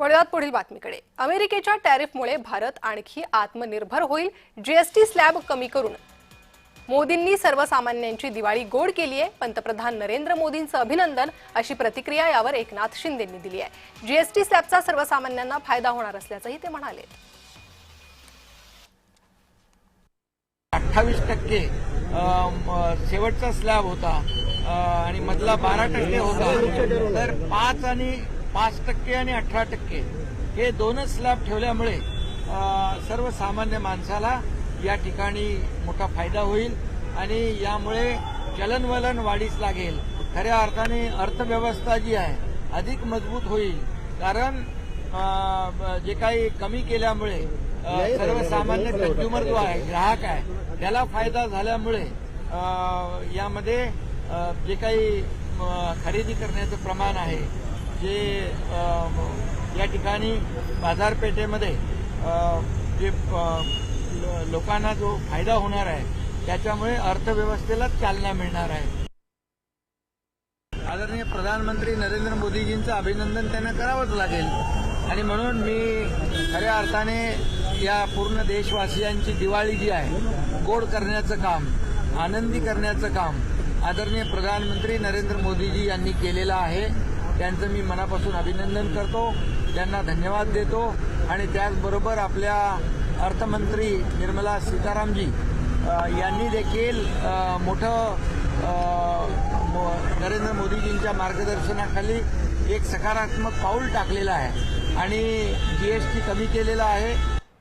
वळूयात पुढील बातमीकडे. अमेरिकेच्या टॅरिफमुळे भारत आणखी आत्मनिर्भर होईल जीएसटी स्लॅब कमी करून. मोदींनी सर्वसामान्यांची दिवाळी गोड केली आहे पंतप्रधान नरेंद्र मोदींचं अभिनंदन अशी प्रतिक्रिया यावर एकनाथ शिंदेंनी दिली आहे. जीएसटी स्लॅबचा सर्वसामान्यांना फायदा होणार असल्याचंही ते म्हणाले. अठ्ठावीस टक्के शेवटचा स्लॅब होता आणि मधला बारा टक्के होता. तर पाच आणि पाच टक्के आणि अठरा टक्के हे दोनच स्लॅब ठेवल्यामुळे सर्वसामान्य माणसाला या ठिकाणी मोठा फायदा होईल आणि यामुळे चलनवलन वाढीस लागेल. खऱ्या अर्थाने अर्थव्यवस्था जी आहे अधिक मजबूत होईल. कारण जे काही कमी केल्यामुळे सर्वसामान्य कंझ्युमर जो आहे ग्राहक आहे त्याला फायदा झाल्यामुळे यामध्ये जे काही खरेदी करण्याचं प्रमाण आहे जे या ठिकाणी बाजारपेठेमध्ये जे लोकांना जो फायदा होणार आहे त्याच्यामुळे अर्थव्यवस्थेला चालना मिळणार आहे. आदरणीय प्रधानमंत्री नरेंद्र मोदीजींचं अभिनंदन त्यांना करावंच लागेल. आणि म्हणून मी खऱ्या अर्थाने या पूर्ण देशवासियांची दिवाळी जी आहे गोड करण्याचं काम आनंदी करण्याचं काम आदरणीय प्रधानमंत्री नरेंद्र मोदीजी यांनी केलेलं आहे. त्यांचं मी मनापासून अभिनंदन करतो. त्यांना धन्यवाद देतो. आणि त्याचबरोबर आपल्या अर्थमंत्री निर्मला सीतारामजी यांनी देखील मोठं नरेंद्र मोदीजींच्या मार्गदर्शनाखाली एक सकारात्मक पाऊल टाकलेलं आहे. आणि जीएसटी कमी केलेला आहे